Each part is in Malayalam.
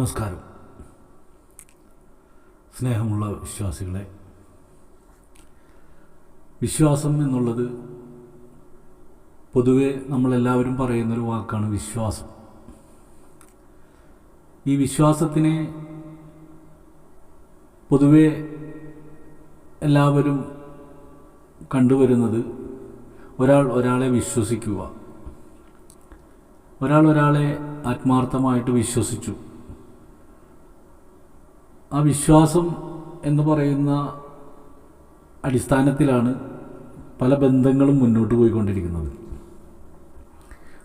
നമസ്കാരം. സ്നേഹമുള്ള വിശ്വാസികളെ വിശ്വാസം എന്നുള്ളത് പൊതുവെ നമ്മളെല്ലാവരും പറയുന്നൊരു വാക്കാണ് വിശ്വാസം. ഈ വിശ്വാസത്തിനെ പൊതുവെ എല്ലാവരും കണ്ടുവരുന്നത് ഒരാൾ ഒരാളെ വിശ്വസിക്കുക. ഒരാൾ ഒരാളെ ആത്മാർത്ഥമായിട്ട് വിശ്വസിച്ചു. ആ വിശ്വാസം എന്ന് പറയുന്ന അടിസ്ഥാനത്തിലാണ് പല ബന്ധങ്ങളും മുന്നോട്ട് പോയിക്കൊണ്ടിരിക്കുന്നത്.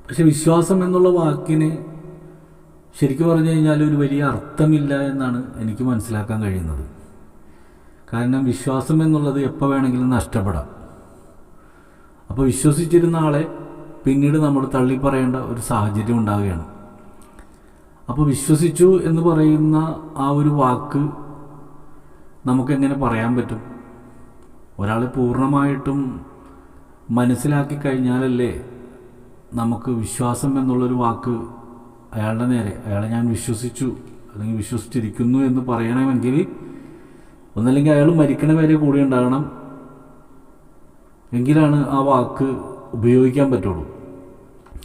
പക്ഷെ വിശ്വാസം എന്നുള്ള വാക്കിന് ശരിക്കും പറഞ്ഞു കഴിഞ്ഞാൽ ഒരു വലിയ അർത്ഥമില്ല എന്നാണ് എനിക്ക് മനസ്സിലാക്കാൻ കഴിയുന്നത്. കാരണം വിശ്വാസം എന്നുള്ളത് എപ്പോൾ വേണമെങ്കിലും നഷ്ടപ്പെടാം. അപ്പോൾ വിശ്വസിച്ചിരുന്ന ആളെ പിന്നീട് നമ്മൾ തള്ളിപ്പറയേണ്ട ഒരു സാഹചര്യം ഉണ്ടാവുകയാണ്. അപ്പോൾ വിശ്വസിച്ചു എന്ന് പറയുന്ന ആ ഒരു വാക്ക് നമുക്കെങ്ങനെ പറയാൻ പറ്റും? ഒരാളെ പൂർണമായിട്ടും മനസ്സിലാക്കി കഴിഞ്ഞാലല്ലേ നമുക്ക് വിശ്വാസം എന്നുള്ളൊരു വാക്ക് അയാളുടെ നേരെ അയാളെ ഞാൻ വിശ്വസിച്ചു അല്ലെങ്കിൽ വിശ്വസിച്ചിരിക്കുന്നു എന്ന് പറയണമെങ്കിൽ ഒന്നല്ലെങ്കിൽ അയാൾ മരിക്കണ വരെ കൂടി ഉണ്ടാകണം എങ്കിലാണ് ആ വാക്ക് ഉപയോഗിക്കാൻ പറ്റുള്ളൂ.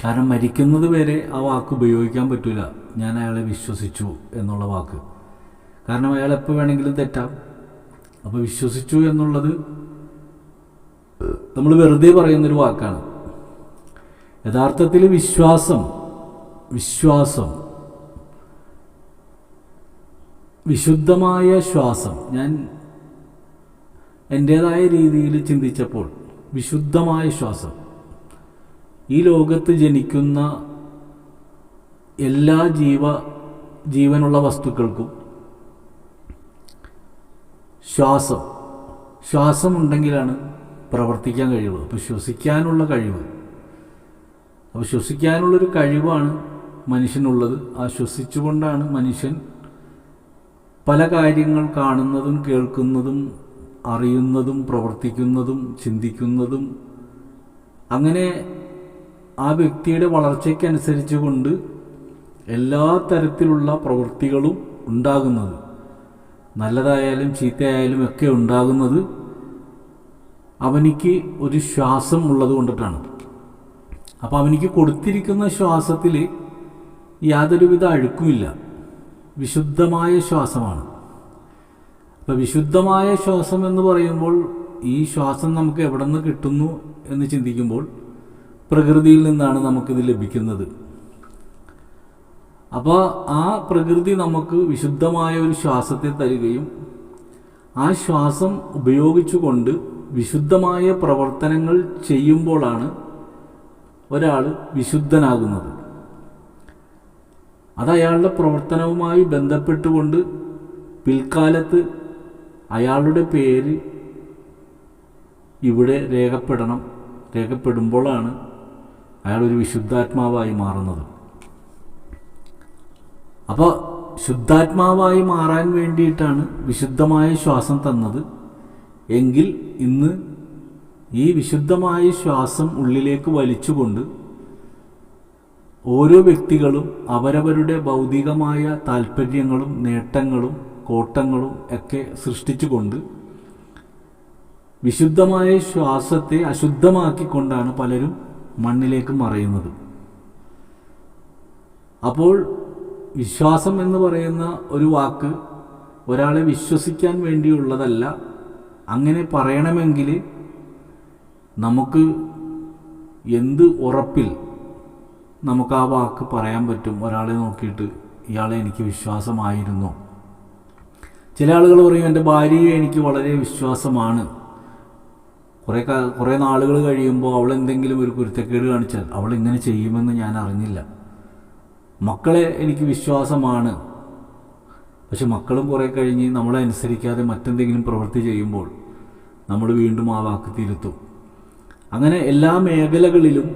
കാരണം മരിക്കുന്നത് വരെ ആ വാക്ക് ഉപയോഗിക്കാൻ പറ്റില്ല ഞാൻ അയാളെ വിശ്വസിച്ചു എന്നുള്ള വാക്ക്. കാരണം അയാൾ എപ്പോൾ വേണമെങ്കിലും തെറ്റാം. അപ്പോൾ വിശ്വസിച്ചു എന്നുള്ളത് നമ്മൾ വെറുതെ പറയുന്നൊരു വാക്കാണ്. യഥാർത്ഥത്തിൽ വിശ്വാസം വിശ്വാസം വിശുദ്ധമായ ശ്വാസം. ഞാൻ എന്റേതായ രീതിയിൽ ചിന്തിച്ചപ്പോൾ വിശുദ്ധമായ ശ്വാസം. ഈ ലോകത്ത് ജനിക്കുന്ന എല്ലാ ജീവ ജീവനുള്ള വസ്തുക്കൾക്കും ശ്വാസം. ശ്വാസം ഉണ്ടെങ്കിലാണ് പ്രവർത്തിക്കാൻ കഴിയുള്ളൂ. അപ്പോൾ ശ്വസിക്കാനുള്ള കഴിവ്. അപ്പോൾ ശ്വസിക്കാനുള്ളൊരു കഴിവാണ് മനുഷ്യനുള്ളത്. ആ ശ്വസിച്ചുകൊണ്ടാണ് മനുഷ്യൻ പല കാര്യങ്ങൾ കാണുന്നതും കേൾക്കുന്നതും അറിയുന്നതും പ്രവർത്തിക്കുന്നതും ചിന്തിക്കുന്നതും അങ്ങനെ ആ വ്യക്തിയുടെ വളർച്ചയ്ക്കനുസരിച്ച് കൊണ്ട് എല്ലാ തരത്തിലുള്ള പ്രവൃത്തികളും ഉണ്ടാകുന്നത്. നല്ലതായാലും ചീത്തയായാലും ഒക്കെ ഉണ്ടാകുന്നത് അവനിക്ക് ഒരു ശ്വാസം ഉള്ളത് കൊണ്ടിട്ടാണ്. അപ്പോൾ അവനിക്ക് കൊടുത്തിരിക്കുന്ന ശ്വാസത്തിൽ യാതൊരുവിധ അഴുക്കുമില്ല. വിശുദ്ധമായ ശ്വാസമാണ്. അപ്പോൾ വിശുദ്ധമായ ശ്വാസം എന്ന് പറയുമ്പോൾ ഈ ശ്വാസം നമുക്ക് എവിടെ നിന്ന് കിട്ടുന്നു എന്ന് ചിന്തിക്കുമ്പോൾ പ്രകൃതിയിൽ നിന്നാണ് നമുക്കിത് ലഭിക്കുന്നത്. അപ്പോൾ ആ പ്രകൃതി നമുക്ക് വിശുദ്ധമായ ഒരു ശ്വാസത്തെ തരികയും ആ ശ്വാസം ഉപയോഗിച്ചുകൊണ്ട് വിശുദ്ധമായ പ്രവർത്തനങ്ങൾ ചെയ്യുമ്പോഴാണ് ഒരാൾ വിശുദ്ധനാകുന്നത്. അത് അയാളുടെ പ്രവർത്തനവുമായി ബന്ധപ്പെട്ടുകൊണ്ട് പിൽക്കാലത്ത് അയാളുടെ പേര് ഇവിടെ രേഖപ്പെടണം രേഖപ്പെടുമ്പോഴാണ് അയാളൊരു വിശുദ്ധാത്മാവായി മാറുന്നത്. അപ്പോൾ ശുദ്ധാത്മാവായി മാറാൻ വേണ്ടിയിട്ടാണ് വിശുദ്ധമായ ശ്വാസം തന്നത്. എങ്കിൽ ഇന്ന് ഈ വിശുദ്ധമായ ശ്വാസം ഉള്ളിലേക്ക് വലിച്ചുകൊണ്ട് ഓരോ വ്യക്തികളും അവരവരുടെ ഭൗതികമായ താല്പര്യങ്ങളും നേട്ടങ്ങളും കോട്ടങ്ങളും ഒക്കെ സൃഷ്ടിച്ചുകൊണ്ട് വിശുദ്ധമായ ശ്വാസത്തെ അശുദ്ധമാക്കിക്കൊണ്ടാണ് പലരും മണ്ണിലേക്ക് മറയുന്നത്. അപ്പോൾ വിശ്വാസം എന്ന് പറയുന്ന ഒരു വാക്ക് ഒരാളെ വിശ്വസിക്കാൻ വേണ്ടിയുള്ളതല്ല. അങ്ങനെ പറയണമെങ്കിൽ നമുക്ക് എന്ത് ഉറപ്പിൽ നമുക്ക് ആ വാക്ക് പറയാൻ പറ്റും? ഒരാളെ നോക്കിയിട്ട് ഇയാളെ എനിക്ക് വിശ്വാസമായിരുന്നു. ചില ആളുകൾ പറയും എന്റെ ഭാര്യയെ എനിക്ക് വളരെ വിശ്വാസമാണ്. കുറേ കുറേ നാളുകൾ കഴിയുമ്പോൾ അവൾ എന്തെങ്കിലും ഒരു കുരുത്തക്കേട് കാണിച്ചാൽ അവൾ ഇങ്ങനെ ചെയ്യുമെന്ന് ഞാൻ അറിഞ്ഞില്ല. മക്കളെ എനിക്ക് വിശ്വാസമാണ്. പക്ഷെ മക്കളും കുറേ കഴിഞ്ഞ് നമ്മളെ അനുസരിക്കാതെ മറ്റെന്തെങ്കിലും പ്രവൃത്തി ചെയ്യുമ്പോൾ നമ്മൾ വീണ്ടും ആ വാക്ക് തിരുത്തും. അങ്ങനെ എല്ലാ മേഖലകളിലും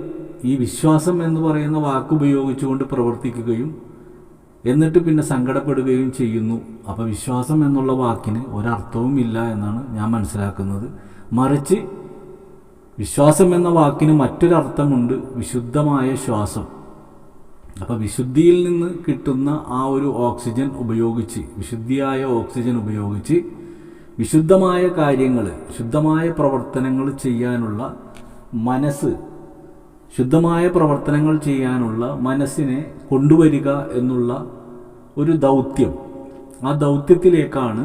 ഈ വിശ്വാസം എന്ന് പറയുന്ന വാക്ക് ഉപയോഗിച്ചുകൊണ്ട് പ്രവർത്തിക്കുകയും എന്നിട്ട് പിന്നെ സങ്കടപ്പെടുകയും ചെയ്യുന്നു. അപ്പോൾ വിശ്വാസം എന്നുള്ള വാക്കിന് ഒരർത്ഥവും ഇല്ല എന്നാണ് ഞാൻ മനസ്സിലാക്കുന്നത്. മറിച്ച് വിശ്വാസം എന്ന വാക്കിന് മറ്റൊരർത്ഥമുണ്ട് വിശുദ്ധമായ ശ്വാസം. അപ്പോൾ വിശുദ്ധിയിൽ നിന്ന് കിട്ടുന്ന ആ ഒരു ഓക്സിജൻ ഉപയോഗിച്ച് വിശുദ്ധിയായ ഓക്സിജൻ ഉപയോഗിച്ച് വിശുദ്ധമായ കാര്യങ്ങൾ ശുദ്ധമായ പ്രവർത്തനങ്ങൾ ചെയ്യാനുള്ള മനസ്സ് ശുദ്ധമായ പ്രവർത്തനങ്ങൾ ചെയ്യാനുള്ള മനസ്സിനെ കൊണ്ടുവരിക എന്നുള്ള ഒരു ദൗത്യം. ആ ദൗത്യത്തിലേക്കാണ്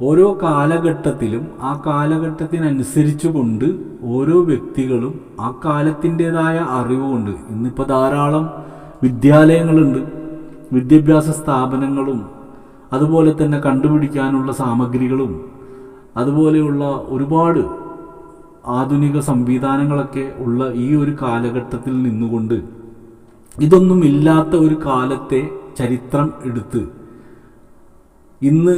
ഓരോ കാലഘട്ടത്തിലും ആ കാലഘട്ടത്തിനനുസരിച്ചു കൊണ്ട് ഓരോ വ്യക്തികളും ആ കാലത്തിന്റെതായ അറിവുകൊണ്ട് ഇന്നിപ്പോൾ ധാരാളം വിദ്യാലയങ്ങളുണ്ട് വിദ്യാഭ്യാസ സ്ഥാപനങ്ങളും അതുപോലെ തന്നെ കണ്ടുപിടിക്കാനുള്ള സാമഗ്രികളും അതുപോലെയുള്ള ഒരുപാട് ആധുനിക സംവിധാനങ്ങളൊക്കെ ഉള്ള ഈ ഒരു കാലഘട്ടത്തിൽ നിന്നുകൊണ്ട് ഇതൊന്നും ഇല്ലാത്ത ഒരു കാലത്തെ ചരിത്രം എടുത്ത് ഇന്ന്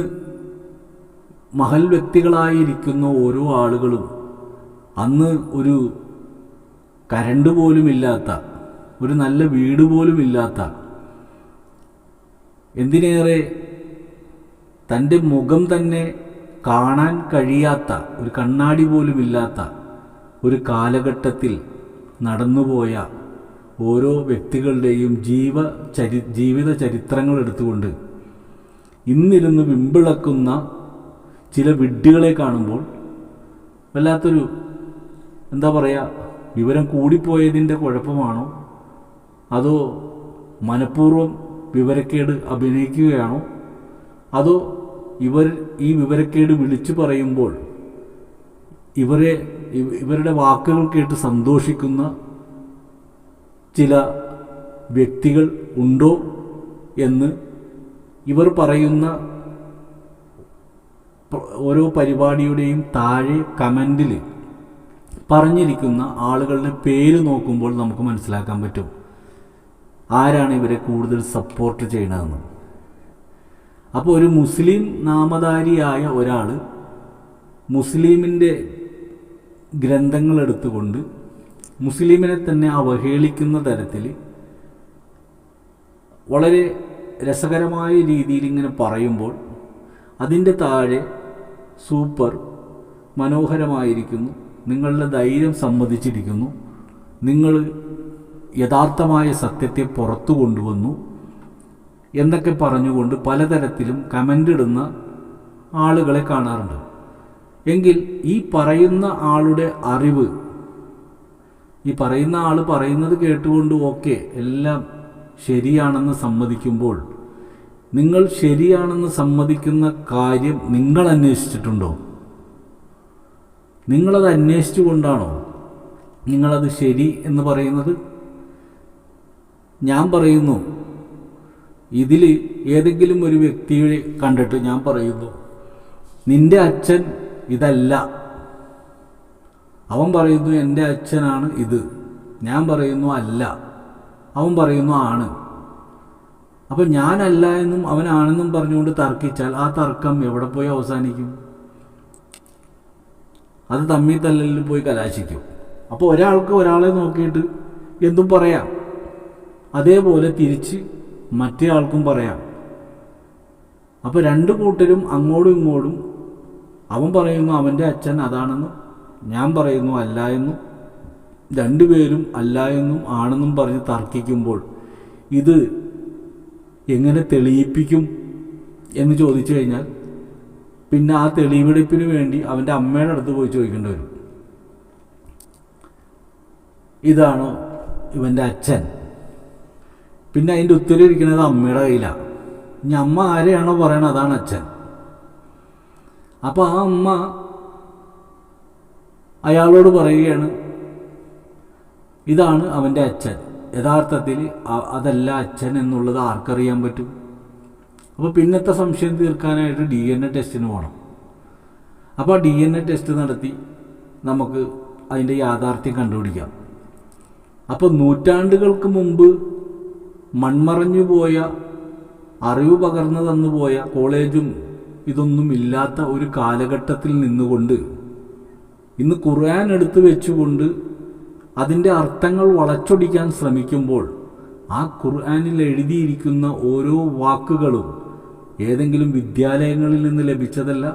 മഹൽ വ്യക്തികളായിരിക്കുന്ന ഓരോ ആളുകളും അന്ന് ഒരു കരണ്ട് പോലും ഇല്ലാത്ത ഒരു നല്ല വീട് പോലും ഇല്ലാത്ത എന്തിനേറെ തന്റെ മുഖം തന്നെ കാണാൻ കഴിയാത്ത ഒരു കണ്ണാടി പോലും ഇല്ലാത്ത ഒരു കാലഘട്ടത്തിൽ നടന്നുപോയ ഓരോ വ്യക്തികളുടെയും ജീവ ചരി ജീവിത ചരിത്രങ്ങൾ എടുത്തുകൊണ്ട് ഇന്നിരുന്ന് വിമ്പിളക്കുന്ന ചില വിഡ്ഢികളെ കാണുമ്പോൾ വല്ലാത്തൊരു എന്താ പറയുക വിവരം കൂടിപ്പോയതിന്റെ കുഴപ്പമാണോ? അതോ മനഃപൂർവം വിവരക്കേട് അഭിനയിക്കുകയാണോ? അതോ ഇവർ ഈ വിവരക്കേട് വിളിച്ചു പറയുമ്പോൾ ഇവരെ ഇവരുടെ വാക്കുകൾ കേട്ട് സന്തോഷിക്കുന്ന ചില വ്യക്തികൾ ഉണ്ടോ എന്ന് ഇവർ പറയുന്ന ഓരോ പരിപാടിയുടെയും താഴെ കമന്റിൽ പറഞ്ഞിരിക്കുന്ന ആളുകളുടെ പേര് നോക്കുമ്പോൾ നമുക്ക് മനസ്സിലാക്കാൻ പറ്റും. ആരാണ് ഇവരെ കൂടുതൽ സപ്പോർട്ട് ചെയ്യണതെന്ന്. അപ്പോൾ ഒരു മുസ്ലിം നാമധാരിയായ ഒരാൾ മുസ്ലിമിന്റെ ഗ്രന്ഥങ്ങൾ എടുത്തുകൊണ്ട് മുസ്ലിമിനെ തന്നെ അവഹേളിക്കുന്ന തരത്തിൽ വളരെ രസകരമായ രീതിയിൽ ഇങ്ങനെ പറയുമ്പോൾ അതിന്റെ താഴെ സൂപ്പർ മനോഹരമായിരിക്കുന്നു. നിങ്ങളുടെ ധൈര്യം സമ്മതിച്ചിരിക്കുന്നു. നിങ്ങൾ യഥാർത്ഥമായ സത്യത്തെ പുറത്തു കൊണ്ടുവന്നു എന്നൊക്കെ പറഞ്ഞുകൊണ്ട് പലതരത്തിലും കമന്റ് ഇടുന്ന ആളുകളെ കാണാറുണ്ട്. എങ്കിൽ ഈ പറയുന്ന ആളുടെ അറിവ് ഈ പറയുന്ന ആൾ പറയുന്നത് കേട്ടുകൊണ്ട് ഓക്കെ എല്ലാം ശരിയാണെന്ന് സമ്മതിക്കുമ്പോൾ നിങ്ങൾ ശരിയാണെന്ന് സമ്മതിക്കുന്ന കാര്യം നിങ്ങൾ അന്വേഷിച്ചിട്ടുണ്ടോ? നിങ്ങളത് അന്വേഷിച്ചുകൊണ്ടാണോ? നിങ്ങളത് ശരി എന്ന് പറയുന്നത്? ഞാൻ പറയുന്നു. ഇതിൽ ഏതെങ്കിലും ഒരു വ്യക്തിയെ കണ്ടിട്ട് ഞാൻ പറയുന്നു. നിന്റെ അച്ഛൻ ഇതല്ല. അവൻ പറയുന്നു എന്റെ അച്ഛനാണ് ഇത്. ഞാൻ പറയുന്നു അല്ല. അവൻ പറയുന്നു ആണ്. അപ്പം ഞാനല്ല എന്നും അവനാണെന്നും പറഞ്ഞുകൊണ്ട് തർക്കിച്ചാൽ ആ തർക്കം എവിടെ പോയി അവസാനിക്കും? അത് തമ്മിൽ തല്ലലിൽ പോയി കലാശിക്കും. അപ്പോൾ ഒരാൾക്ക് ഒരാളെ നോക്കിയിട്ട് എന്തും പറയാം. അതേപോലെ തിരിച്ച് മറ്റേ ആൾക്കും പറയാം. അപ്പോൾ രണ്ട് കൂട്ടരും അങ്ങോട്ടും ഇങ്ങോട്ടും അവൻ പറയുന്നു അവന്റെ അച്ഛൻ അതാണെന്നും ഞാൻ പറയുന്നു അല്ല എന്നും രണ്ടുപേരും അല്ല എന്നും ആണെന്നും പറഞ്ഞ് തർക്കിക്കുമ്പോൾ ഇത് എങ്ങനെ തെളിയിപ്പിക്കും എന്ന് ചോദിച്ചു കഴിഞ്ഞാൽ പിന്നെ ആ തെളിവെടുപ്പിന് വേണ്ടി അവന്റെ അമ്മയുടെ അടുത്ത് പോയി ചോദിക്കേണ്ടി വരും. ഇതാണ് ഇവന്റെ അച്ഛൻ? പിന്നെ അതിന്റെ ഉത്തരം ഇരിക്കുന്നത് അമ്മയുടെ കയ്യിലാണ് ഇനി അമ്മ ആരെയാണോ പറയണത്? അതാണ് അച്ഛൻ. അപ്പോൾ ആ അമ്മ അയാളോട് പറയുകയാണ് ഇതാണ് അവന്റെ അച്ഛൻ. യഥാർത്ഥത്തിൽ അതല്ല അച്ഛൻ എന്നുള്ളത് ആർക്കറിയാൻ പറ്റും? അപ്പോൾ പിന്നത്തെ സംശയം തീർക്കാനായിട്ട് ഡി എൻ എ ടെസ്റ്റിന് പോകണം അപ്പോൾ ഡി എൻ എ ടെസ്റ്റ് നടത്തി നമുക്ക് അതിന്റെ യാഥാർത്ഥ്യം കണ്ടുപിടിക്കാം. അപ്പോൾ നൂറ്റാണ്ടുകൾക്ക് മുമ്പ് മൺമറഞ്ഞു പോയ അറിവ് പകർന്നു തന്നു പോയ കോളേജും ഇതൊന്നും ഇല്ലാത്ത ഒരു കാലഘട്ടത്തിൽ നിന്നുകൊണ്ട് ഇന്ന് ഖുർആൻ എടുത്തു വെച്ചുകൊണ്ട് അതിന്റെ അർത്ഥങ്ങൾ വളച്ചൊടിക്കാൻ ശ്രമിക്കുമ്പോൾ ആ ഖുർആാനിൽ എഴുതിയിരിക്കുന്ന ഓരോ വാക്കുകളും ഏതെങ്കിലും വിദ്യാലയങ്ങളിൽ നിന്ന് ലഭിച്ചതല്ല.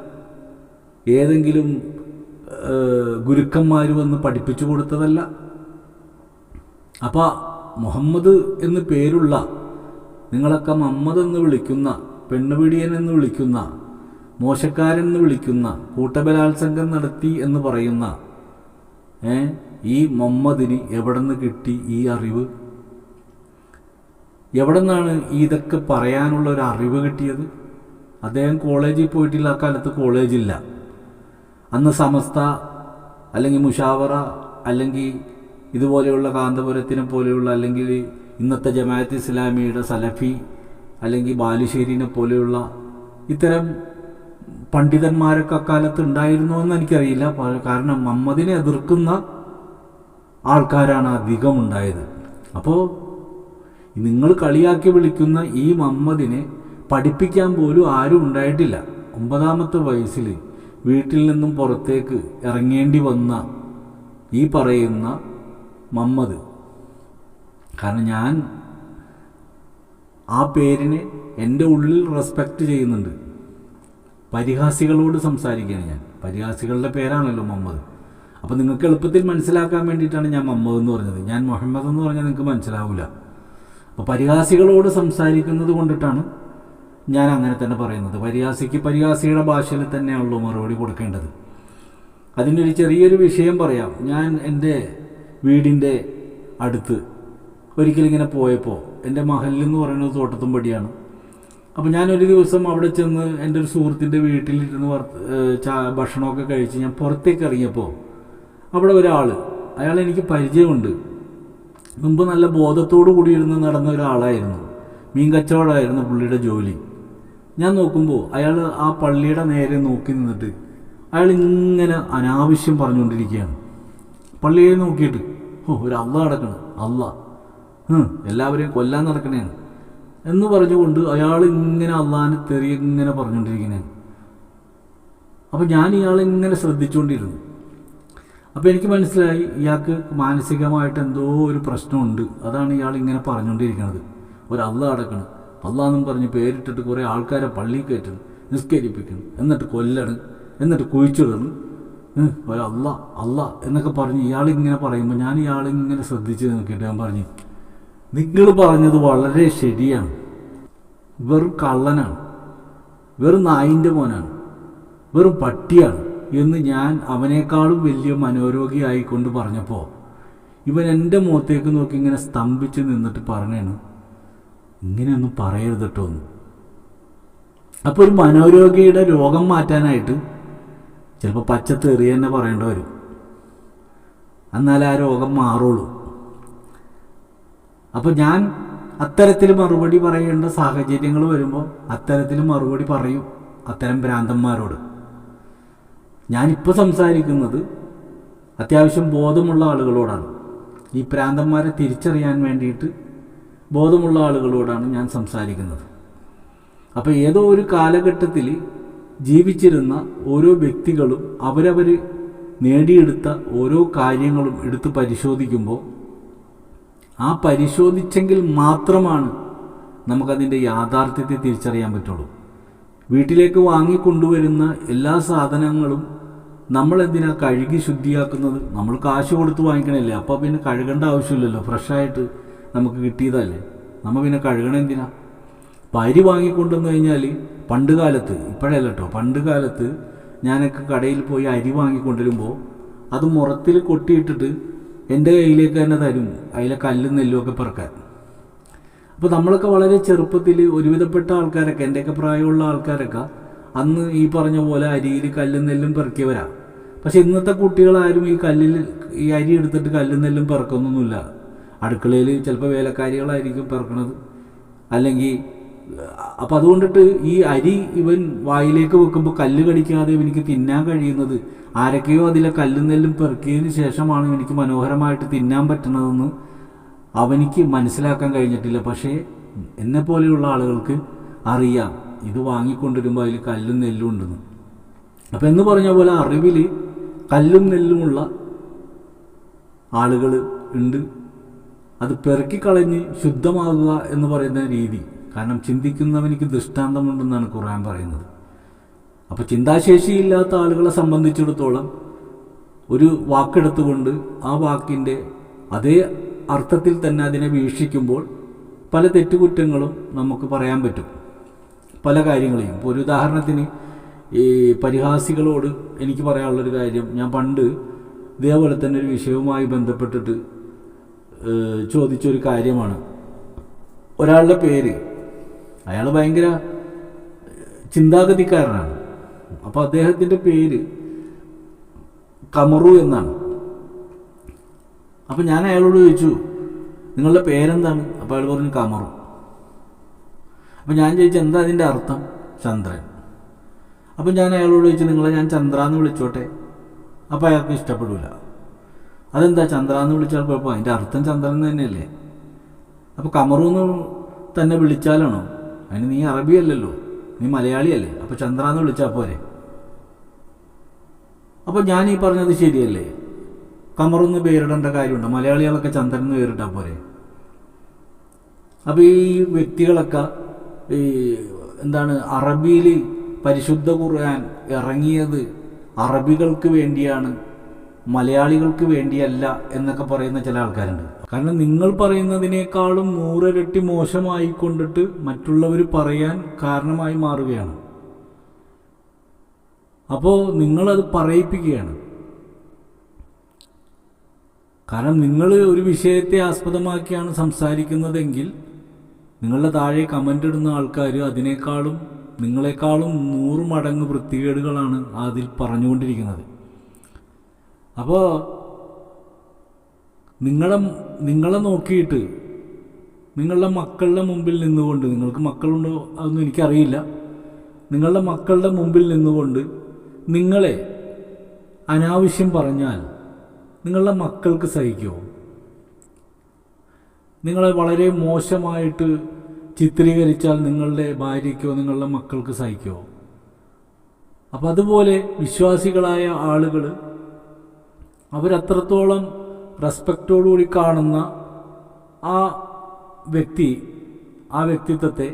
ഏതെങ്കിലും ഗുരുക്കന്മാർ വന്ന് പഠിപ്പിച്ചു കൊടുത്തതല്ല. അപ്പോൾ മുഹമ്മദ് എന്ന് പേരുള്ള നിങ്ങളൊക്കെ മമ്മദ് എന്ന് വിളിക്കുന്ന പെണ്ണുപിടിയൻ എന്ന് വിളിക്കുന്ന മോശക്കാരൻ എന്ന് വിളിക്കുന്ന കൂട്ടബലാത്സംഗം നടത്തി എന്ന് പറയുന്ന ഏ ഈ മുഹമ്മദിന് എവിടെ നിന്ന് കിട്ടി ഈ അറിവ്? എവിടെ നിന്നാണ് ഇതൊക്കെ പറയാനുള്ള ഒരു അറിവ് കിട്ടിയത്? അദ്ദേഹം കോളേജിൽ പോയിട്ടില്ല ആ കാലത്ത് കോളേജില്ല. അന്ന് സമസ്ത അല്ലെങ്കിൽ മുഷാവറ അല്ലെങ്കിൽ ഇതുപോലെയുള്ള കാന്തപുരത്തിനെ പോലെയുള്ള അല്ലെങ്കിൽ ഇന്നത്തെ ജമാഅത്ത് ഇസ്ലാമിയുടെ സലഫി അല്ലെങ്കിൽ ബാലുശ്ശേരിനെ പോലെയുള്ള ഇത്തരം പണ്ഡിതന്മാരൊക്കെ അക്കാലത്ത് ഉണ്ടായിരുന്നോ എന്ന് എനിക്കറിയില്ല. കാരണം മമ്മദിനെ എതിർക്കുന്ന ആൾക്കാരാണ് അധികം ഉണ്ടായത് അപ്പോൾ നിങ്ങൾ കളിയാക്കി വിളിക്കുന്ന ഈ മമ്മദിനെ പഠിപ്പിക്കാൻ പോലും ആരും ഉണ്ടായിട്ടില്ല. ഒമ്പതാമത്തെ വയസ്സിൽ വീട്ടിൽ നിന്നും പുറത്തേക്ക് ഇറങ്ങേണ്ടി വന്ന ഈ പറയുന്ന മമ്മദ്. കാരണം ഞാൻ ആ പേരിനെ എന്റെ ഉള്ളിൽ റെസ്പെക്റ്റ് ചെയ്യുന്നുണ്ട്. പരിഹാസികളോട് സംസാരിക്കുകയാണ് ഞാൻ. പരിഹാസികളുടെ പേരാണല്ലോ മുഹമ്മദ് അപ്പോൾ നിങ്ങൾക്ക് എളുപ്പത്തിൽ മനസ്സിലാക്കാൻ വേണ്ടിയിട്ടാണ് ഞാൻ മുഹമ്മദ് എന്ന് പറഞ്ഞത്. ഞാൻ മുഹമ്മദ് എന്ന് പറഞ്ഞാൽ നിങ്ങൾക്ക് മനസ്സിലാവില്ല അപ്പോൾ പരിഹാസികളോട് സംസാരിക്കുന്നത് കൊണ്ടിട്ടാണ് ഞാൻ അങ്ങനെ തന്നെ പറയുന്നത്. പരിഹാസിക്ക് പരിഹാസിയുടെ ഭാഷയിൽ തന്നെയാണല്ലോ മറുപടി കൊടുക്കേണ്ടത്. അതിനൊരു ചെറിയൊരു വിഷയം പറയാം. ഞാൻ എന്റെ വീടിന്റെ അടുത്ത് ഒരിക്കലിങ്ങനെ പോയപ്പോൾ എന്റെ മഹലെന്ന് പറയുന്നത് തോട്ടത്തുംപടിയാണ് അപ്പോൾ ഞാനൊരു ദിവസം അവിടെ ചെന്ന് എന്റെ ഒരു സുഹൃത്തിന്റെ വീട്ടിലിരുന്ന് ഭക്ഷണമൊക്കെ കഴിച്ച് ഞാൻ പുറത്തേക്ക് ഇറങ്ങിയപ്പോൾ അവിടെ ഒരാൾ അയാൾ എനിക്ക് പരിചയമുണ്ട്. മുമ്പ് നല്ല ബോധത്തോടു കൂടി ഇരുന്ന് നടന്ന ഒരാളായിരുന്നു. മീൻ കച്ചവടമായിരുന്നു പുള്ളിയുടെ ജോലി. ഞാൻ നോക്കുമ്പോൾ അയാൾ ആ പള്ളിയുടെ നേരെ നോക്കി നിന്നിട്ട് അയാൾ ഇങ്ങനെ അനാവശ്യം പറഞ്ഞുകൊണ്ടിരിക്കുകയാണ്. പള്ളിയെ നോക്കിയിട്ട് ഓ ഒരു അള്ള നടക്കണം. അള്ള. എല്ലാവരെയും കൊല്ലാൻ നടക്കണേന്ന്. എന്ന് പറഞ്ഞുകൊണ്ട് അയാൾ ഇങ്ങനെ അള്ളാനെ തെറി ഇങ്ങനെ പറഞ്ഞുകൊണ്ടിരിക്കണേ അപ്പോൾ ഞാൻ ഇയാളെ ഇങ്ങനെ ശ്രദ്ധിച്ചുകൊണ്ടിരുന്നു. അപ്പോൾ എനിക്ക് മനസ്സിലായി ഇയാൾക്ക് മാനസികമായിട്ട് എന്തോ ഒരു പ്രശ്നമുണ്ട്. അതാണ് ഇയാൾ ഇങ്ങനെ പറഞ്ഞുകൊണ്ടിരിക്കുന്നത്. ഒരു അള്ള അടക്കണം. അള്ളാന്നും പറഞ്ഞ് പേരിട്ടിട്ട് കുറേ ആൾക്കാരെ പള്ളി കയറ്റണം നിസ്കരിപ്പിക്കണം എന്നിട്ട് കൊല്ലണം എന്നിട്ട് കുഴിച്ചിടണം. ഒരു അല്ല അല്ല എന്നൊക്കെ പറഞ്ഞ് ഇയാളിങ്ങനെ പറയുമ്പോൾ ഞാൻ ഇയാളിങ്ങനെ ശ്രദ്ധിച്ച് നോക്കിയിട്ട് ഞാൻ പറഞ്ഞു നിങ്ങൾ പറഞ്ഞത് വളരെ ശരിയാണ്. വെറും കള്ളനാണ്. വെറും നായിന്റെ മോനാണ്. വെറും പട്ടിയാണ്. എന്ന് ഞാൻ അവനേക്കാളും വലിയ മനോരോഗിയായിക്കൊണ്ട് പറഞ്ഞപ്പോൾ ഇവൻ എന്റെ മുഖത്തേക്ക് നോക്കി ഇങ്ങനെ സ്തംഭിച്ച് നിന്നിട്ട് പറഞ്ഞാണ്. ഇങ്ങനെയൊന്നും പറയരുത് കേട്ടോ എന്ന്. അപ്പോൾ ഒരു മനോരോഗിയുടെ രോഗം മാറ്റാനായിട്ട് ചിലപ്പോൾ പച്ചത്തെറി തന്നെ പറയേണ്ടി വരും. എന്നാലേ ആ രോഗം മാറുള്ളൂ അപ്പോൾ ഞാൻ അത്തരത്തിൽ മറുപടി പറയേണ്ട സാഹചര്യങ്ങൾ വരുമ്പോൾ അത്തരത്തിൽ മറുപടി പറയും അത്തരം ഭ്രാന്തന്മാരോട്. ഞാനിപ്പോൾ സംസാരിക്കുന്നത് അത്യാവശ്യം ബോധമുള്ള ആളുകളോടാണ്. ഈ പ്രാന്തന്മാരെ തിരിച്ചറിയാൻ വേണ്ടിയിട്ട് ബോധമുള്ള ആളുകളോടാണ് ഞാൻ സംസാരിക്കുന്നത്. അപ്പോൾ ഏതോ ഒരു കാലഘട്ടത്തിൽ ജീവിച്ചിരുന്ന ഓരോ വ്യക്തികളും അവരവർ നേടിയെടുത്ത ഓരോ കാര്യങ്ങളും എടുത്ത് പരിശോധിക്കുമ്പോൾ ആ പരിശോധിച്ചെങ്കിൽ മാത്രമാണ് നമുക്കതിന്റെ യാഥാർത്ഥ്യത്തെ തിരിച്ചറിയാൻ പറ്റുള്ളൂ. വീട്ടിലേക്ക് വാങ്ങിക്കൊണ്ടുവരുന്ന എല്ലാ സാധനങ്ങളും നമ്മൾ എന്തിനാ കഴുകി ശുദ്ധിയാക്കുന്നത്? നമ്മൾ കാശ് കൊടുത്ത് വാങ്ങിക്കണല്ലേ? അപ്പോൾ പിന്നെ കഴുകേണ്ട ആവശ്യമില്ലല്ലോ. ഫ്രഷായിട്ട് നമുക്ക് കിട്ടിയതല്ലേ? നമ്മൾ പിന്നെ കഴുകണം എന്തിനാ അപ്പോൾ അരി വാങ്ങിക്കൊണ്ടുവന്നു കഴിഞ്ഞാൽ പണ്ട് കാലത്ത് ഇപ്പോഴല്ല കേട്ടോ പണ്ട് കാലത്ത് ഞാനൊക്കെ കടയിൽ പോയി അരി വാങ്ങിക്കൊണ്ടുവരുമ്പോൾ അത് മുറത്തിൽ കൊട്ടിയിട്ടിട്ട് എന്റെ കയ്യിലേക്ക് തന്നെ തരും. അതിലെ കല്ലും നെല്ലും ഒക്കെ പെറുക്കാൻ. അപ്പോൾ നമ്മളൊക്കെ വളരെ ചെറുപ്പത്തിൽ ഒരുവിധപ്പെട്ട ആൾക്കാരൊക്കെ എന്റെയൊക്കെ പ്രായമുള്ള ആൾക്കാരൊക്കെ അന്ന് ഈ പറഞ്ഞ പോലെ അരിയിൽ കല്ലും നെല്ലും പെറുക്കിയവരാ. പക്ഷെ ഇന്നത്തെ കുട്ടികളാരും ഈ കല്ലിൽ ഈ അരി എടുത്തിട്ട് കല്ലും നെല്ലും പെറുക്കുന്നൊന്നുമില്ല. അടുക്കളയിൽ ചിലപ്പോൾ വേലക്കാരികളായിരിക്കും പെറുക്കണത്. അല്ലെങ്കിൽ അപ്പം അതുകൊണ്ടിട്ട് ഈ അരി ഇവൻ വായിലേക്ക് വെക്കുമ്പോൾ കല്ല് കടിക്കാതെ ഇവനിക്ക് തിന്നാൻ കഴിയുന്നത് ആരൊക്കെയോ അതിലെ കല്ലും നെല്ലും പെറുക്കിയതിന് ശേഷമാണ് എനിക്ക് മനോഹരമായിട്ട് തിന്നാൻ പറ്റുന്നതെന്ന് അവനിക്ക് മനസ്സിലാക്കാൻ കഴിഞ്ഞിട്ടില്ല. പക്ഷേ എന്നെ പോലെയുള്ള ആളുകൾക്ക് അറിയാം ഇത് വാങ്ങിക്കൊണ്ടിരുമ്പോൾ അതിൽ കല്ലും നെല്ലും ഉണ്ടെന്ന്. അപ്പം എന്ന് പറഞ്ഞ പോലെ അറിവിൽ കല്ലും നെല്ലുമുള്ള ആളുകൾ ഉണ്ട്. അത് പെറുക്കിക്കളഞ്ഞ് ശുദ്ധമാകുക എന്ന് പറയുന്ന രീതി. കാരണം ചിന്തിക്കുന്നവനിക്ക് ദൃഷ്ടാന്തമുണ്ടെന്നാണ് ഖുർആൻ പറയുന്നത്. അപ്പോൾ ചിന്താശേഷിയില്ലാത്ത ആളുകളെ സംബന്ധിച്ചിടത്തോളം ഒരു വാക്കെടുത്തുകൊണ്ട് ആ വാക്കിന്റെ അതേ അർത്ഥത്തിൽ തന്നെ അതിനെ വീക്ഷിക്കുമ്പോൾ പല തെറ്റുകുറ്റങ്ങളും നമുക്ക് പറയാൻ പറ്റും. പല കാര്യങ്ങളെയും. ഇപ്പോൾ ഒരു ഉദാഹരണത്തിന് ഈ പരിഹാസികളോട് എനിക്ക് പറയാനുള്ളൊരു കാര്യം. ഞാൻ പണ്ട് ഇതേപോലെ തന്നെ ഒരു വിഷയവുമായി ബന്ധപ്പെട്ടിട്ട് ചോദിച്ചൊരു കാര്യമാണ്. ഒരാളുടെ പേര് അയാൾ ഭയങ്കര ചിന്താഗതിക്കാരനാണ്. അപ്പോൾ അദ്ദേഹത്തിന്റെ പേര് കമറു എന്നാണ്. അപ്പം ഞാൻ അയാളോട് ചോദിച്ചു നിങ്ങളുടെ പേരെന്താണ്? അപ്പോൾ അയാൾ പറഞ്ഞു കമറു. അപ്പം ഞാൻ ചോദിച്ചു എന്താ അതിന്റെ അർത്ഥം? ചന്ദ്രൻ. അപ്പം ഞാൻ അയാളോട് ചോദിച്ചു നിങ്ങളെ ഞാൻ ചന്ദ്ര എന്ന് വിളിച്ചോട്ടെ? അപ്പോൾ അയാൾക്ക് ഇഷ്ടപ്പെടില്ല അതെന്താ ചന്ദ്ര എന്ന് വിളിച്ചാൽ കുഴപ്പം? അതിന്റെ അർത്ഥം ചന്ദ്രൻ തന്നെയല്ലേ? അപ്പോൾ കമറു എന്ന് തന്നെ വിളിച്ചാലാണോ? അതിന് നീ അറബി അല്ലല്ലോ നീ മലയാളിയല്ലേ അപ്പോൾ ചന്ദ്ര എന്ന് വിളിച്ചാൽ പോരെ? അപ്പോൾ ഞാൻ ഈ പറഞ്ഞത് ശരിയല്ലേ? കമറൊന്ന് പേരിടേണ്ട കാര്യമുണ്ട്. മലയാളികളൊക്കെ ചന്ദ്രൻ എന്ന് പേരിട്ടാൽ പോരെ. അപ്പോൾ ഈ വ്യക്തികളൊക്കെ ഈ എന്താണ് അറബിയിൽ പരിശുദ്ധ ഖുർആൻ ഇറങ്ങിയത് അറബികൾക്ക് വേണ്ടിയാണ് മലയാളികൾക്ക് വേണ്ടിയല്ല എന്നൊക്കെ പറയുന്ന ചില ആൾക്കാരുണ്ട്. കാരണം നിങ്ങൾ പറയുന്നതിനേക്കാളും നൂറിരട്ടി മോശമായി കൊണ്ടിട്ട് മറ്റുള്ളവർ പറയാൻ കാരണമായി മാറുകയാണ്. അപ്പോൾ നിങ്ങളത് പറയിപ്പിക്കുകയാണ്. കാരണം നിങ്ങൾ ഒരു വിഷയത്തെ ആസ്പദമാക്കിയാണ് സംസാരിക്കുന്നതെങ്കിൽ നിങ്ങളുടെ താഴെ കമന്റ് ഇടുന്ന ആൾക്കാർ അതിനേക്കാളും നിങ്ങളെക്കാളും നൂറ് മടങ്ങ് വൃത്തികേടുകളാണ് അതിൽ പറഞ്ഞുകൊണ്ടിരിക്കുന്നത്. അപ്പോൾ നിങ്ങളെ നിങ്ങളെ നോക്കിയിട്ട് നിങ്ങളുടെ മക്കളുടെ മുമ്പിൽ നിന്നുകൊണ്ട് നിങ്ങൾക്ക് മക്കളുണ്ടോ അതൊന്നും എനിക്കറിയില്ല. നിങ്ങളുടെ മക്കളുടെ മുമ്പിൽ നിന്നുകൊണ്ട് നിങ്ങളെ അനാവശ്യം പറഞ്ഞാൽ നിങ്ങളുടെ മക്കൾക്ക് സഹിക്കുമോ നിങ്ങളെ വളരെ മോശമായിട്ട് ചിത്രീകരിച്ചാൽ നിങ്ങളുടെ ഭാര്യയ്ക്കോ നിങ്ങളുടെ മക്കൾക്ക് സഹിക്കുമോ അപ്പം അതുപോലെ വിശ്വാസികളായ ആളുകൾ അവരത്രത്തോളം റെസ്പെക്റ്റോടുകൂടി കാണുന്ന ആ വ്യക്തി ആ വ്യക്തിത്വത്തെ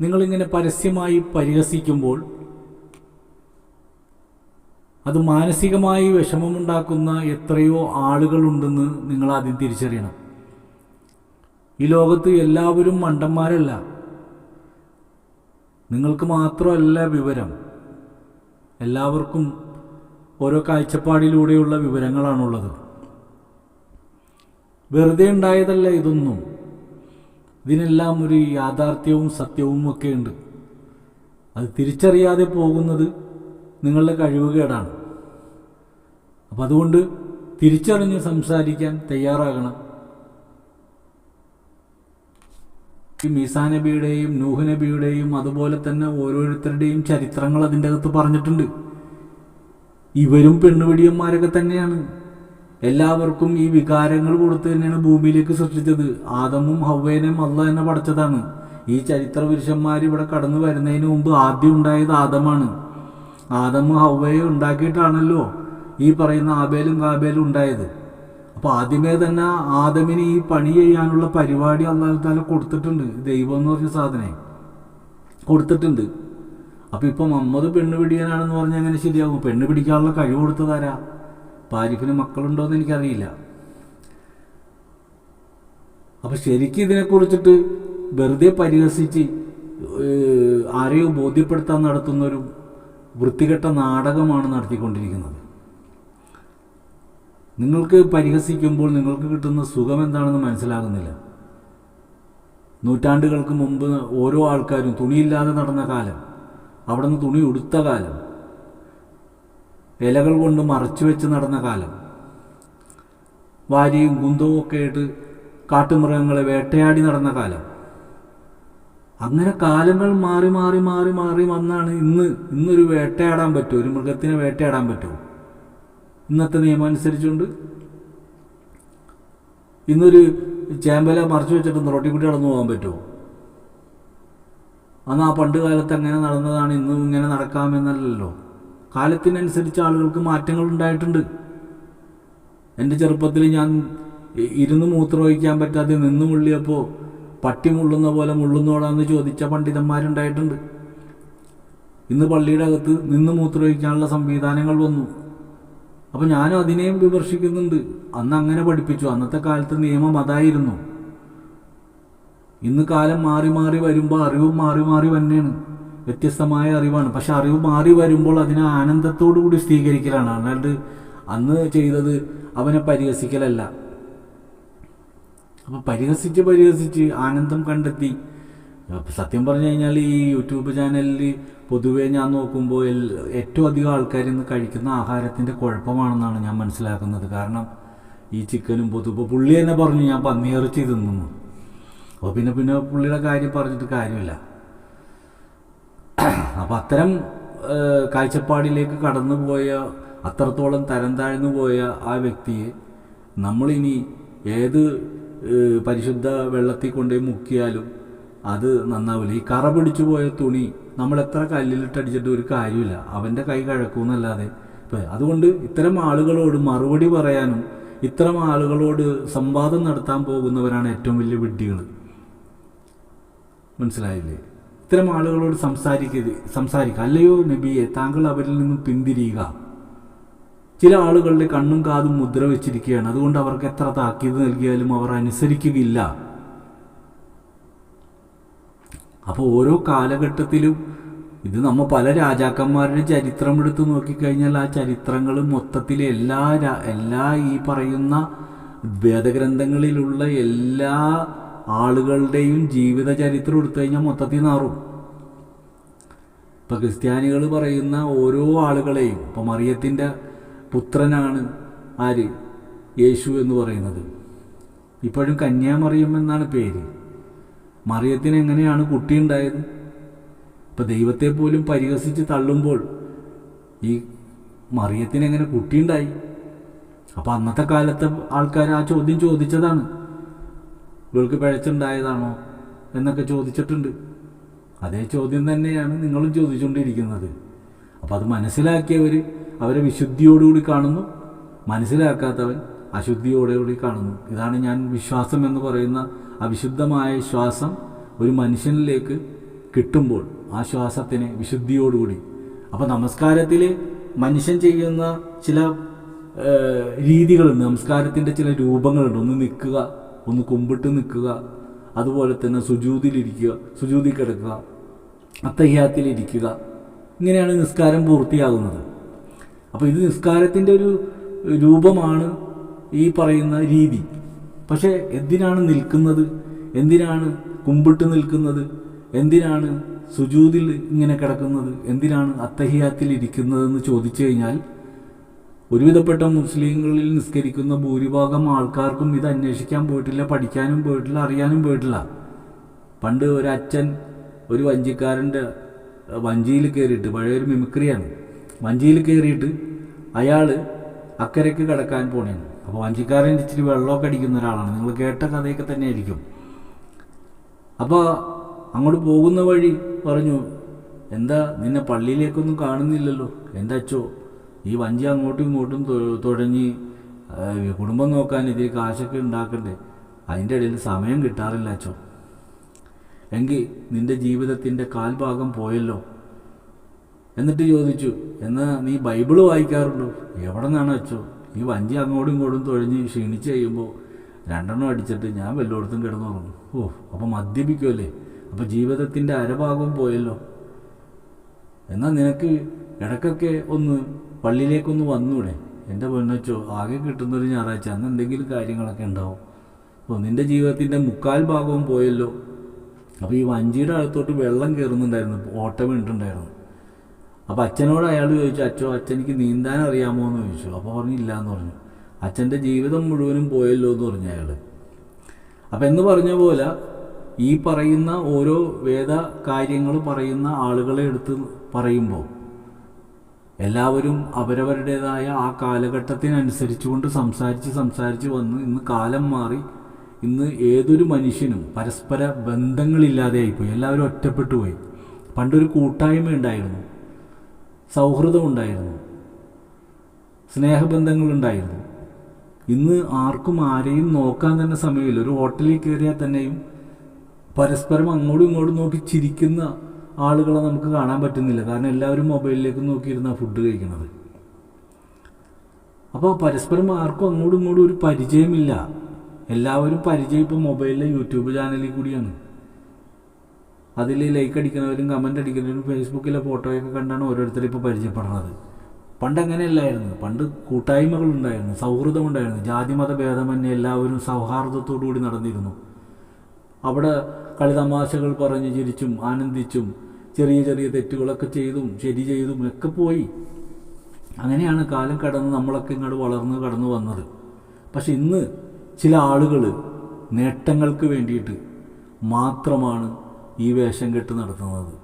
നിങ്ങളിങ്ങനെ പരസ്യമായി പരിഹസിക്കുമ്പോൾ അത് മാനസികമായി വിഷമമുണ്ടാക്കുന്ന എത്രയോ ആളുകളുണ്ടെന്ന് നിങ്ങൾ ആദ്യം തിരിച്ചറിയണം. ഈ ലോകത്ത് എല്ലാവരും മണ്ടന്മാരല്ല. നിങ്ങൾക്ക് മാത്രമല്ല വിവരം. എല്ലാവർക്കും ഓരോ കാഴ്ചപ്പാടിലൂടെയുള്ള വിവരങ്ങളാണുള്ളത്. വെറുതെ ഉണ്ടായതല്ല ഇതൊന്നും. ഇതിനെല്ലാം ഒരു യാഥാർത്ഥ്യവും സത്യവും ഒക്കെ ഉണ്ട്. അത് തിരിച്ചറിയാതെ പോകുന്നത് നിങ്ങളുടെ കഴിവുകേടാണ് അപ്പം അതുകൊണ്ട് തിരിച്ചറിഞ്ഞ് സംസാരിക്കാൻ തയ്യാറാകണം. ഈ മീസാ നബിയുടെയും നൂഹ് നബിയുടെയും അതുപോലെ തന്നെ ഓരോരുത്തരുടെയും ചരിത്രങ്ങൾ അതിന്റെ അകത്ത് പറഞ്ഞിട്ടുണ്ട്. ഇവരും പെണ്ണുപിടിയന്മാരൊക്കെ തന്നെയാണ്. എല്ലാവർക്കും ഈ വികാരങ്ങൾ കൊടുത്ത് തന്നെയാണ് ഭൂമിയിലേക്ക് സൃഷ്ടിച്ചത്. ആദമും ഹവ്വേനെയും അല്ല തന്നെ പഠിച്ചതാണ് ഈ ചരിത്ര പുരുഷന്മാർ ഇവിടെ കടന്നു വരുന്നതിന് മുമ്പ് ആദ്യം ഉണ്ടായത് ആദമാണ്. ആദമും ഹവയെ ഉണ്ടാക്കിയിട്ടാണല്ലോ ഈ പറയുന്ന ആബേലും കാബേലും ഉണ്ടായത്. അപ്പോൾ ആദ്യമേ തന്നെ ആദമിന് ഈ പണി ചെയ്യാനുള്ള പരിപാടി അള്ളാഹു താല കൊടുത്തിട്ടുണ്ട്. ദൈവം എന്ന് പറഞ്ഞ സാധനം. കൊടുത്തിട്ടുണ്ട്. അപ്പോൾ ഇപ്പം അമ്മത് പെണ്ണ് പിടിക്കാനാണെന്ന് പറഞ്ഞാൽ എങ്ങനെ ശരിയാകും? പെണ്ണ് പിടിക്കാനുള്ള കഴിവ് കൊടുത്തതാരാ പാരിഫിന് മക്കളുണ്ടോ എന്ന് എനിക്കറിയില്ല. അപ്പോൾ ശരിക്കും ഇതിനെക്കുറിച്ചിട്ട് വെറുതെ പരിഹസിച്ച് ആരെയോ ബോധ്യപ്പെടുത്താൻ നടത്തുന്നൊരു വൃത്തികെട്ട നാടകമാണ് നടത്തിക്കൊണ്ടിരിക്കുന്നത്. നിങ്ങൾക്ക് പരിഹസിക്കുമ്പോൾ നിങ്ങൾക്ക് കിട്ടുന്ന സുഖം എന്താണെന്ന് മനസ്സിലാകുന്നില്ല. നൂറ്റാണ്ടുകൾക്ക് മുമ്പ് ഓരോ ആൾക്കാരും തുണിയില്ലാതെ നടന്ന കാലം അവിടെ നിന്ന് തുണി ഉടുത്ത കാലം ഇലകൾ കൊണ്ട് മറച്ചു വെച്ച് നടന്ന കാലം. വാരിയും കുന്തവും ഒക്കെ ആയിട്ട് കാട്ടുമൃഗങ്ങളെ വേട്ടയാടി നടന്ന കാലം. അങ്ങനെ കാലങ്ങൾ മാറി മാറി മാറി മാറി വന്നാണ് ഇന്ന് ഇന്നൊരു വേട്ടയാടാൻ പറ്റുമോ? ഒരു മൃഗത്തിനെ വേട്ടയാടാൻ പറ്റുമോ? ഇന്നത്തെ നിയമം അനുസരിച്ചുകൊണ്ട് ഇന്നൊരു ചേമ്പല മറച്ചു വെച്ചിട്ട് റൊട്ടി കൂടി നടന്നു പോകാൻ പറ്റുമോ? അന്ന് ആ പണ്ട് കാലത്ത് അങ്ങനെ നടന്നതാണ് ഇന്നും ഇങ്ങനെ നടക്കാമെന്നല്ലല്ലോ. കാലത്തിനനുസരിച്ച് ആളുകൾക്ക് മാറ്റങ്ങൾ ഉണ്ടായിട്ടുണ്ട്. എന്റെ ചെറുപ്പത്തിൽ ഞാൻ ഇരുന്ന് മൂത്രമൊഴിക്കാൻ പറ്റാതെ നിന്ന് മുള്ളിയപ്പോൾ പട്ടി മുള്ളുന്ന പോലെ മുള്ളുന്നോടാന്ന് ചോദിച്ച പണ്ഡിതന്മാരുണ്ടായിട്ടുണ്ട്. ഇന്ന് പള്ളിയുടെ അകത്ത് നിന്ന് മൂത്രമൊഴിക്കാനുള്ള സംവിധാനങ്ങൾ വന്നു. അപ്പോൾ ഞാനും അതിനെയും വിമർശിക്കുന്നുണ്ട്. അന്ന് അങ്ങനെ പഠിപ്പിച്ചു. അന്നത്തെ കാലത്ത് നിയമം അതായിരുന്നു. ഇന്ന് കാലം മാറി മാറി വരുമ്പോൾ അറിവ് മാറി മാറി വന്നെയാണ്. വ്യത്യസ്തമായ അറിവാണ്. പക്ഷെ അറിവ് മാറി വരുമ്പോൾ അതിനെ ആനന്ദത്തോടു കൂടി സ്വീകരിക്കലാണ്. അല്ലാണ്ട് അന്ന് ചെയ്തത് അവനെ പരിഹസിക്കലല്ല. അപ്പോൾ പരിഹസിച്ച് പരിഹസിച്ച് ആനന്ദം കണ്ടെത്തി. സത്യം പറഞ്ഞു കഴിഞ്ഞാൽ ഈ യൂട്യൂബ് ചാനലിൽ പൊതുവേ ഞാൻ നോക്കുമ്പോൾ ഏറ്റവും അധികം ആൾക്കാർ ഇന്ന് കഴിക്കുന്ന ആഹാരത്തിന്റെ കുഴപ്പമാണെന്നാണ് ഞാൻ മനസ്സിലാക്കുന്നത്. കാരണം ഈ ചിക്കനും പൊതു ഇപ്പോൾ പുള്ളി തന്നെ പറഞ്ഞു ഞാൻ പന്നിയിറച്ചി തിന്നു അപ്പോൾ പിന്നെ പിന്നെ പുള്ളിയുടെ കാര്യം പറഞ്ഞിട്ട് കാര്യമില്ല. അപ്പം അത്തരം കാഴ്ചപ്പാടിലേക്ക് കടന്നു പോയ അത്രത്തോളം തരം താഴ്ന്നു പോയ ആ വ്യക്തിയെ നമ്മളിനി ഏത് പരിശുദ്ധ വെള്ളത്തിൽ കൊണ്ടുപോയി മുക്കിയാലും അത് നന്നാവില്ല. ഈ കറ പിടിച്ചു പോയ തുണി നമ്മൾ എത്ര കല്ലിലിട്ടടിച്ചിട്ട് ഒരു കാര്യമില്ല. അവന്റെ കൈ കഴക്കൂന്നല്ലാതെ. ഇപ്പം അതുകൊണ്ട് ഇത്തരം ആളുകളോട് മറുപടി പറയാനും ഇത്തരം ആളുകളോട് സംവാദം നടത്താൻ പോകുന്നവരാണ് ഏറ്റവും വലിയ വിഡ്ഢികൾ മനസ്സിലായില്ലേ? ഇത്തരം ആളുകളോട് സംസാരിക്കരുത് സംസാരിക്കുക. അല്ലയോ നബിയെ താങ്കൾ അവരിൽ നിന്നും പിന്തിരിയുക. ചില ആളുകളുടെ കണ്ണും കാതും മുദ്ര വെച്ചിരിക്കുകയാണ്. അതുകൊണ്ട് അവർക്ക് എത്ര താക്കീത് നൽകിയാലും അവർ അനുസരിക്കുകയില്ല. അപ്പോൾ ഓരോ കാലഘട്ടത്തിലും ഇത് നമ്മൾ പല രാജാക്കന്മാരുടെ ചരിത്രം എടുത്ത് നോക്കിക്കഴിഞ്ഞാൽ ആ ചരിത്രങ്ങൾ മൊത്തത്തിൽ എല്ലാ എല്ലാ ഈ പറയുന്ന വേദഗ്രന്ഥങ്ങളിലുള്ള എല്ലാ ആളുകളുടെയും ജീവിത ചരിത്രം എടുത്തു കഴിഞ്ഞാൽ മൊത്തത്തിൽ നാറും. ഇപ്പം ക്രിസ്ത്യാനികൾ പറയുന്ന ഓരോ ആളുകളെയും ഇപ്പം മറിയത്തിന്റെ പുത്രനാണ് ആര്? യേശു എന്ന് പറയുന്നത്. ഇപ്പോഴും കന്യാമറിയം എന്നാണ് പേര്. മറിയത്തിന് എങ്ങനെയാണ് കുട്ടിയുണ്ടായത്? ഇപ്പം ദൈവത്തെ പോലും പരിഹസിച്ച് തള്ളുമ്പോൾ ഈ മറിയത്തിന് എങ്ങനെ കുട്ടിയുണ്ടായി? അപ്പം അന്നത്തെ കാലത്തെ ആൾക്കാർ ആ ചോദ്യം ചോദിച്ചതാണ്. ഇവൾക്ക് പിഴച്ചുണ്ടായതാണോ എന്നൊക്കെ ചോദിച്ചിട്ടുണ്ട്. അതേ ചോദ്യം തന്നെയാണ് നിങ്ങളും ചോദിച്ചുകൊണ്ടിരിക്കുന്നത്. അപ്പോൾ അത് മനസ്സിലാക്കിയവർ അവരെ വിശുദ്ധിയോടുകൂടി കാണുന്നു. മനസ്സിലാക്കാത്തവൻ അശുദ്ധിയോടുകൂടി കാണുന്നു. ഇതാണ് ഞാൻ വിശ്വാസം എന്ന് പറയുന്ന അവിശുദ്ധമായ ശ്വാസം ഒരു മനുഷ്യനിലേക്ക് കിട്ടുമ്പോൾ ആ ശ്വാസത്തിന് വിശുദ്ധിയോടുകൂടി. അപ്പോൾ നമസ്കാരത്തിൽ മനുഷ്യൻ ചെയ്യുന്ന ചില രീതികളുണ്ട്. നമസ്കാരത്തിന്റെ ചില രൂപങ്ങളുണ്ട്. ഒന്ന് നിൽക്കുക ഒന്ന് കുമ്പിട്ട് നിൽക്കുക അതുപോലെ തന്നെ സുജൂതിലിരിക്കുക സുജൂതി കിടക്കുക അത്തഹ്യാത്തിലിരിക്കുക. ഇങ്ങനെയാണ് നിസ്കാരം പൂർത്തിയാകുന്നത്. അപ്പോൾ ഇത് നിസ്കാരത്തിന്റെ ഒരു രൂപമാണ് ഈ പറയുന്ന രീതി. പക്ഷേ എന്തിനാണ് നിൽക്കുന്നത്? എന്തിനാണ് കുമ്പിട്ട് നിൽക്കുന്നത്? എന്തിനാണ് സുജൂതിൽ ഇങ്ങനെ കിടക്കുന്നത്? എന്തിനാണ് അത്തഹിയാത്തിൽ ഇരിക്കുന്നതെന്ന് ചോദിച്ചു കഴിഞ്ഞാൽ ഒരുവിധപ്പെട്ട മുസ്ലിങ്ങളിൽ നിസ്കരിക്കുന്ന ഭൂരിഭാഗം ആൾക്കാർക്കും ഇത് അന്വേഷിക്കാൻ പോയിട്ടില്ല പഠിക്കാനും പോയിട്ടില്ല അറിയാനും പോയിട്ടില്ല. പണ്ട് ഒരു അച്ഛൻ ഒരു വഞ്ചിക്കാരന്റെ വഞ്ചിയിൽ കയറിയിട്ട് പഴയൊരു മിമിക്രിയാണ്. വഞ്ചിയിൽ കയറിയിട്ട് അയാൾ അക്കരയ്ക്ക് കിടക്കാൻ പോണേന്ന്. അപ്പോൾ വഞ്ചിക്കാരൻ ഇച്ചിരി വെള്ളമൊക്കെ അടിക്കുന്ന ഒരാളാണ്. നിങ്ങൾ കേട്ട കഥയൊക്കെ തന്നെ ആയിരിക്കും അപ്പോൾ അങ്ങോട്ട് പോകുന്ന വഴി പറഞ്ഞു എന്താ നിന്നെ പള്ളിയിലേക്കൊന്നും കാണുന്നില്ലല്ലോ? എന്റെ അച്ചോ ഈ വഞ്ചി അങ്ങോട്ടും ഇങ്ങോട്ടും തൊ- തുഴഞ്ഞ് കുടുംബം നോക്കാൻ ഇതിൽ കാശൊക്കെ ഉണ്ടാക്കണ്ടേ? അതിന്റെ ഇടയിൽ സമയം കിട്ടാറില്ല അച്ചോ. എങ്കിൽ നിന്റെ ജീവിതത്തിന്റെ കാൽഭാഗം പോയല്ലോ. എന്നിട്ട് ചോദിച്ചു എന്നാ നീ ബൈബിൾ വായിക്കാറുണ്ടോ? എവിടെ നിന്നാണ് വെച്ചോ ഈ വഞ്ചി അങ്ങോട്ടും ഇങ്ങോട്ടും തൊഴിഞ്ഞ് ക്ഷീണിച്ച് കഴിയുമ്പോൾ രണ്ടെണ്ണം അടിച്ചിട്ട് ഞാൻ വല്ലയിടത്തും കിടന്നു തുടങ്ങും ഓ അപ്പോൾ മദ്യപിക്കുമല്ലേ അപ്പോൾ ജീവിതത്തിന്റെ അരഭാഗവും പോയല്ലോ. എന്നാൽ നിനക്ക് ഇടയ്ക്കൊക്കെ ഒന്ന് പള്ളിയിലേക്കൊന്ന് വന്നൂടെ? എന്റെ പൊന്നച്ചോ ആകെ കിട്ടുന്നൊരു ഞായറാഴ്ച. അന്ന് എന്തെങ്കിലും കാര്യങ്ങളൊക്കെ ഉണ്ടാവും. അപ്പോൾ നിന്റെ ജീവിതത്തിന്റെ മുക്കാൽ ഭാഗവും പോയല്ലോ. അപ്പോൾ ഈ വഞ്ചിയുടെ അടുത്തോട്ട് വെള്ളം കയറുന്നുണ്ടായിരുന്നു ഓട്ടം വീണിട്ടുണ്ടായിരുന്നു. അപ്പോൾ അച്ഛനോട് അയാൾ ചോദിച്ചു അച്ഛോ അച്ഛനിക്ക് നീന്താൻ അറിയാമോ എന്ന് ചോദിച്ചു. അപ്പോൾ പറഞ്ഞു ഇല്ല എന്ന് പറഞ്ഞു. അച്ഛന്റെ ജീവിതം മുഴുവനും പോയല്ലോ എന്ന് പറഞ്ഞു അയാൾ അപ്പം എന്ന് പറഞ്ഞ പോലെ ഈ പറയുന്ന ഓരോ വേദ കാര്യങ്ങൾ പറയുന്ന ആളുകളെ എടുത്ത് പറയുമ്പോൾ എല്ലാവരും അവരവരുടേതായ ആ കാലഘട്ടത്തിനനുസരിച്ചുകൊണ്ട് സംസാരിച്ച് സംസാരിച്ച് വന്ന് ഇന്ന് കാലം മാറി ഇന്ന് ഏതൊരു മനുഷ്യനും പരസ്പര ബന്ധങ്ങളില്ലാതെയായിപ്പോയി എല്ലാവരും ഒറ്റപ്പെട്ടു പോയി പണ്ടൊരു കൂട്ടായ്മ ഉണ്ടായിരുന്നു. സൗഹൃദം ഉണ്ടായിരുന്നു സ്നേഹബന്ധങ്ങളുണ്ടായിരുന്നു. ഇന്ന് ആർക്കും ആരെയും നോക്കാൻ തന്നെ സമയമില്ല. ഒരു ഹോട്ടലിൽ കയറിയാൽ തന്നെയും പരസ്പരം അങ്ങോട്ടും ഇങ്ങോട്ടും നോക്കി ചിരിക്കുന്ന ആളുകളെ നമുക്ക് കാണാൻ പറ്റുന്നില്ല. കാരണം എല്ലാവരും മൊബൈലിലേക്ക് നോക്കിയിരുന്ന ഫുഡ് കഴിക്കുന്നത് അപ്പോൾ പരസ്പരം ആർക്കും അങ്ങോട്ടും ഇങ്ങോട്ടും ഒരു പരിചയമില്ല. എല്ലാവരും പരിചയം ഇപ്പോൾ മൊബൈലിലെ യൂട്യൂബ് ചാനലിൽ കൂടിയാണ്. അതിൽ ലൈക്ക് അടിക്കുന്നവരും കമന്റ് അടിക്കുന്നവരും ഫേസ്ബുക്കിലെ ഫോട്ടോയൊക്കെ കണ്ടാണ് ഓരോരുത്തരും ഇപ്പോൾ പരിചയപ്പെടുന്നത്. പണ്ട് അങ്ങനെയല്ലായിരുന്നു. പണ്ട് കൂട്ടായ്മകളുണ്ടായിരുന്നു സൗഹൃദമുണ്ടായിരുന്നു ജാതിമത ഭേദമന്യേ എല്ലാവരും സൗഹാർദ്ദത്തോടു കൂടി നടന്നിരുന്നു. അവിടെ കളിതമാശകൾ പറഞ്ഞ് ചിരിച്ചും ആനന്ദിച്ചും ചെറിയ ചെറിയ തെറ്റുകളൊക്കെ ചെയ്തും ശരി ചെയ്തും ഒക്കെ പോയി. അങ്ങനെയാണ് കാലം കടന്ന് നമ്മളൊക്കെ ഇങ്ങോട്ട് വളർന്ന് കടന്നു വന്നത്. പക്ഷെ ഇന്ന് ചില ആളുകൾ നേട്ടങ്ങൾക്ക് വേണ്ടിയിട്ട് മാത്രമാണ് ഈ വേഷം കെട്ട് നടത്തുന്നത്.